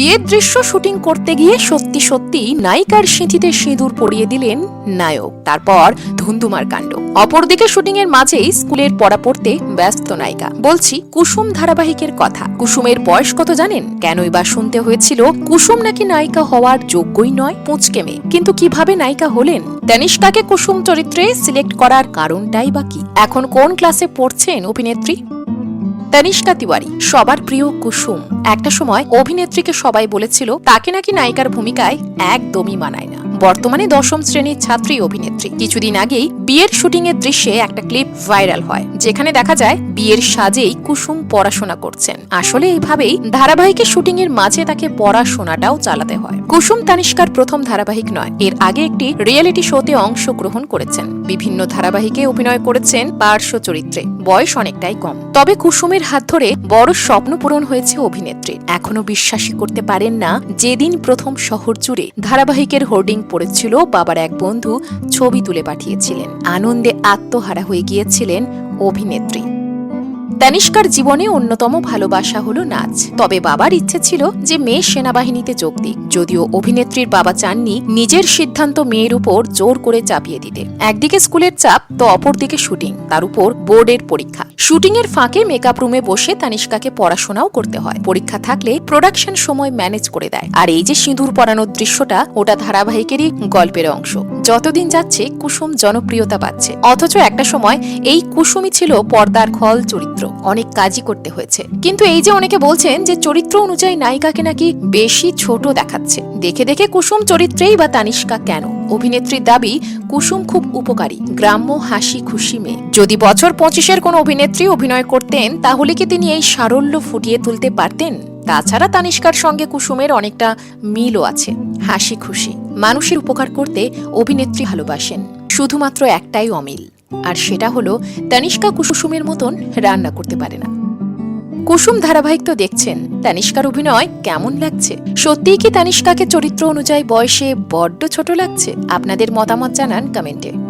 বিয়ের দৃশ্য শুটিং করতে গিয়ে সত্যি সত্যি নায়িকার সিঁথিতে সিঁদুর পরিয়ে দিলেন নায়ক। তারপর ধুন্ধুমার কাণ্ড। অপরদিকে শুটিং এর মাঝেই স্কুলের পড়া পড়তে ব্যস্ত নায়িকা। বলছি, কুসুম ধারাবাহিকের কথা। কুসুমের বয়স কত জানেন? কেনই বা শুনতে হয়েছিল, কুসুম নাকি নায়িকা হওয়ার যোগ্যই নয়, পুঁচকে মেয়ে। কিন্তু কীভাবে নায়িকা হলেন? তানিষ্কাকে কুসুম চরিত্রে সিলেক্ট করার কারণটাই বা কি? এখন কোন ক্লাসে পড়ছেন অভিনেত্রী? তানিষ্কা তিওয়ারি, সবার প্রিয় কুসুম। একটা সময় অভিনেত্রীকে সবাই বলেছিল, তাকে নাকি নায়িকার ভূমিকায় একদমই মানায় না। বর্তমানে দশম শ্রেণির ছাত্রী অভিনেত্রী। কিছুদিন আগেই বিয়ের শুটিং এর দৃশ্যে একটা ক্লিপ ভাইরাল হয়, যেখানে দেখা যায় বিয়ের সাজেই কুসুম পড়াশোনা করছেন। আসলে এইভাবেই ধারাবাহিকের শুটিং এর মাঝে তাকে পড়াশোনাটাও চালাতে হয়। কুসুম তানিষ্কার প্রথম ধারাবাহিক নয়, এর আগে একটি রিয়েলিটি শোতে অংশগ্রহণ করেছেন। বিভিন্ন ধারাবাহিকে অভিনয় করেছেন পার্শ্ব চরিত্রে, বয়স অনেকটাই কম। তবে কুসুমের হাত ধরে বড় স্বপ্ন পূরণ হয়েছে অভিনেত্রীর। এখনও বিশ্বাসই করতে পারেন না, যেদিন প্রথম শহর জুড়ে ধারাবাহিকের হোর্ডিং পড়েছিল বাবার এক বন্ধু ছবি তুলে পাঠিয়েছিলেন। আনন্দে আত্মহারা হয়ে গিয়েছিলেন অভিনেত্রী। তানিষ্কার জীবনে অন্যতম ভালোবাসা হলো নাচ। তবে বাবার ইচ্ছে ছিল যে মেয়ে সেনাবাহিনীতে যোগ দিক। যদিও অভিনেত্রীর বাবা চাননি নিজের সিদ্ধান্ত মেয়ের উপর জোর করে চাপিয়ে দিতে। একদিকে স্কুলের চাপ, তো অপরদিকে শুটিং, তার উপর বোর্ডের পরীক্ষা। শুটিং এর ফাঁকে মেকআপ রুমে বসে তানিষ্কাকে পড়াশোনাও করতে হয়। পরীক্ষা থাকলে প্রোডাকশন সময় ম্যানেজ করে দেয়। আর এই যে সিঁদুর পরানোর দৃশ্যটা, ওটা ধারাবাহিকেরই গল্পের অংশ। যতদিন যাচ্ছে কুসুম জনপ্রিয়তা পাচ্ছে। অথচ একটা সময় এই কুসুমই ছিল পর্দার খল চরিত্র। অনেক কাজই করতে হয়েছে। কিন্তু এই যে অনেকে বলছেন যে চরিত্র অনুযায়ী নায়িকাকে নাকি বেশি ছোট দেখাচ্ছে। দেখে দেখে কুসুম চরিত্রেই বা তানিষ্কা কেন? অভিনেত্রীর দাবি, কুসুম খুব উপকারী, গ্রাম্য হাসি খুশি মেয়ে। যদি বছর পঁচিশের কোন অভিনেত্রী অভিনয় করতেন, তাহলে কি তিনি এই সারল্য ফুটিয়ে তুলতে পারতেন? তাছাড়া তানিষ্কার সঙ্গে কুসুমের অনেকটা মিলও আছে। হাসি খুশি। মানুষের উপকার করতে অভিনেত্রী ভালোবাসেন। শুধুমাত্র একটাই অমিল, আর সেটা হলো তানিষ্কা কুসুমের মতন রান্না করতে পারে না। কুসুম ধারাবাহিক তো দেখছেন, তানিষ্কার অভিনয় কেমন লাগছে? সত্যিই কি তানিষ্কাকে চরিত্র অনুযায়ী বয়সে বড্ড ছোট লাগছে? আপনাদের মতামত জানান কমেন্টে।